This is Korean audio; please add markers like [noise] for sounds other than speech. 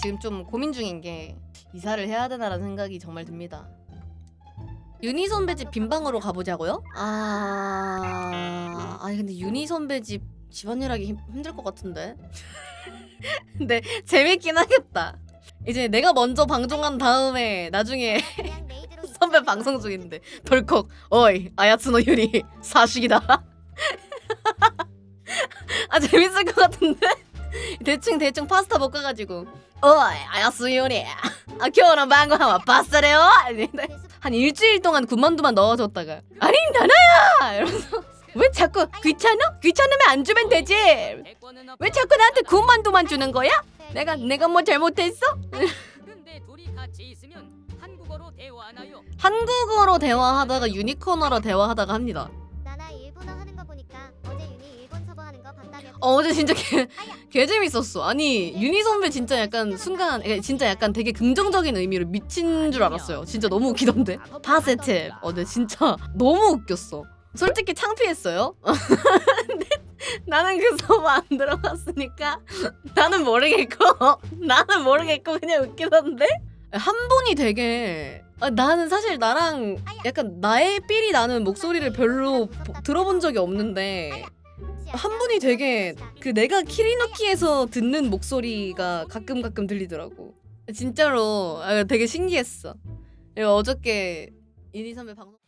지금 좀 고민 중인 게 이사를 해야 되나라는 생각이 정말 듭니다. 유니 선배 집 빈방으로 가보자고요? 아, 아니 근데 유니 선배 집 집안일하기 힘, 힘들 것 같은데. 근데 [laughs] 재밌긴 하겠다. 이제 내가 먼저 방송한 다음에 나중에 [laughs] 선배 방송 중인데 덜컥 어이 아야츠노 유리 [laughs] 사식이다. 아 재밌을 것 같은데? [laughs] 대충 대충 파스타 볶아가지고 어이 아야츠노 유리 아 겨울은 방금 봤어요? 한 일주일 동안 군만두만 넣어줬다가 아니 나나야 이러면서 왜 자꾸 귀찮아? 귀찮으면 안 주면 되지 왜 자꾸 나한테 군만두만 주는 거야? 내가 내가 뭐 잘못했어? [laughs] 한국어로 대화하다가 유니코너로 대화하다가 합니다. 하는 거 보니까 어제 윤희 일본 서버 하는 거 봤다며. 어, 어제 진짜 개, [laughs] 개 재밌었어. 아니 유니 선배 진짜 약간 순간 예, 진짜 약간 되게 긍정적인 의미로 미친 줄 알았어요. 진짜 너무 웃기던데. 파세트. 어제 진짜 너무 웃겼어. 솔직히 창피했어요. [laughs] 근데 나는 그 서버 안 들어갔으니까 [laughs] 나는 모르겠고 나는 모르겠고 그냥 웃기던데. 한 분이 되게 아, 나는 사실 나랑 약간 나의 삘이 나는 목소리를 별로 보- 들어본 적이 없는데 한 분이 되게 그 내가 키리노키에서 듣는 목소리가 가끔 가끔 들리더라고. 진짜로. 아, 되게 신기했어. 그리고 어저께 이니 선배 방송